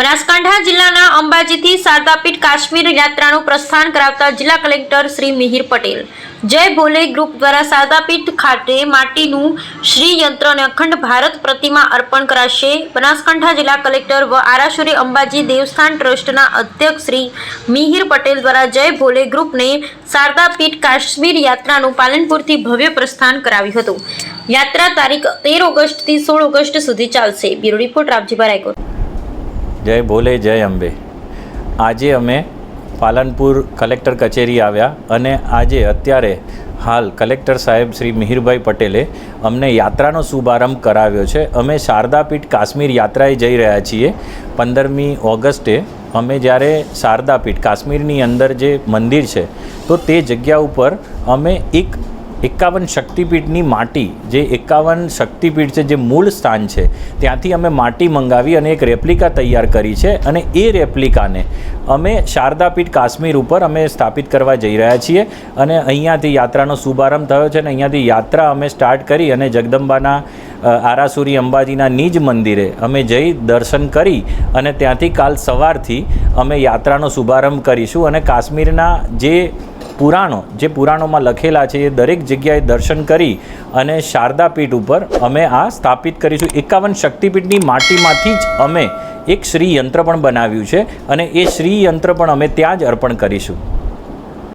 બનાસકાંઠા જિલ્લાના અંબાજીથી શારદાપીઠ કાશ્મીર યાત્રાનું પ્રસ્થાન કરાવતા જિલ્લા કલેક્ટર શ્રી મિહિર પટેલ. જય ભોલે ગ્રુપ દ્વારા શારદાપીઠ ખાતે માટીનું શ્રી યંત્ર અને અખંડ ભારત પ્રતિમા અર્પણ કરાશે. બનાસકાંઠા જિલ્લા કલેક્ટર વ આરાસુરી અંબાજી દેવસ્થાન ટ્રસ્ટના અધ્યક્ષ શ્રી મિહિર પટેલ દ્વારા જય ભોલે ગ્રુપને શારદાપીઠ કાશ્મીર યાત્રાનું પાલનપુરથી ભવ્ય પ્રસ્થાન કરાવ્યું હતું. યાત્રા તારીખ તેર ઓગસ્ટથી સોળ ઓગસ્ટ સુધી ચાલશે. Bureau report Ramjibha Raikot. જય ભોલે, જય અંબે. આજે અમે પાલનપુર કલેક્ટર કચેરી આવ્યા અને આજે અત્યારે હાલ કલેક્ટર સાહેબ શ્રી મિહિરભાઈ પટેલે અમને યાત્રાનો શુભારંભ કરાવ્યો છે. અમે શારદાપીઠ કાશ્મીર યાત્રાએ જઈ રહ્યા છીએ. પંદરમી ઓગસ્ટે અમે જ્યારે શારદાપીઠ કાશ્મીરની અંદર જે મંદિર છે, તો તે જગ્યા ઉપર અમે એક એકાવન શક્તિપીઠની માટી, જે એકાવન શક્તિપીઠ છે, જે મૂળ સ્થાન છે, ત્યાંથી અમે માટી મંગાવી અને એક રેપ્લિકા તૈયાર કરી છે અને એ રેપ્લિકાને અમે શારદાપીઠ કાશ્મીર ઉપર અમે સ્થાપિત કરવા જઈ રહ્યા છીએ અને અહીંયાથી યાત્રાનો શુભારંભ થયો છે અને અહીંયાથી યાત્રા અમે સ્ટાર્ટ કરી અને જગદંબાના આરાસુરી અંબાજીના નિજ મંદિરે અમે જઈ દર્શન કરી અને ત્યાંથી કાલ સવારથી અમે યાત્રાનો શુભારંભ કરીશું અને કાશ્મીરના જે પુરાણો, જે પુરાણોમાં લખેલા છે, એ દરેક જગ્યાએ દર્શન કરી અને શારદાપીઠ ઉપર અમે આ સ્થાપિત કરીશું. એકાવન શક્તિપીઠની માટીમાંથી જ અમે એક શ્રી યંત્ર પણ બનાવ્યું છે અને એ શ્રી યંત્ર પણ અમે ત્યાં જ અર્પણ કરીશું.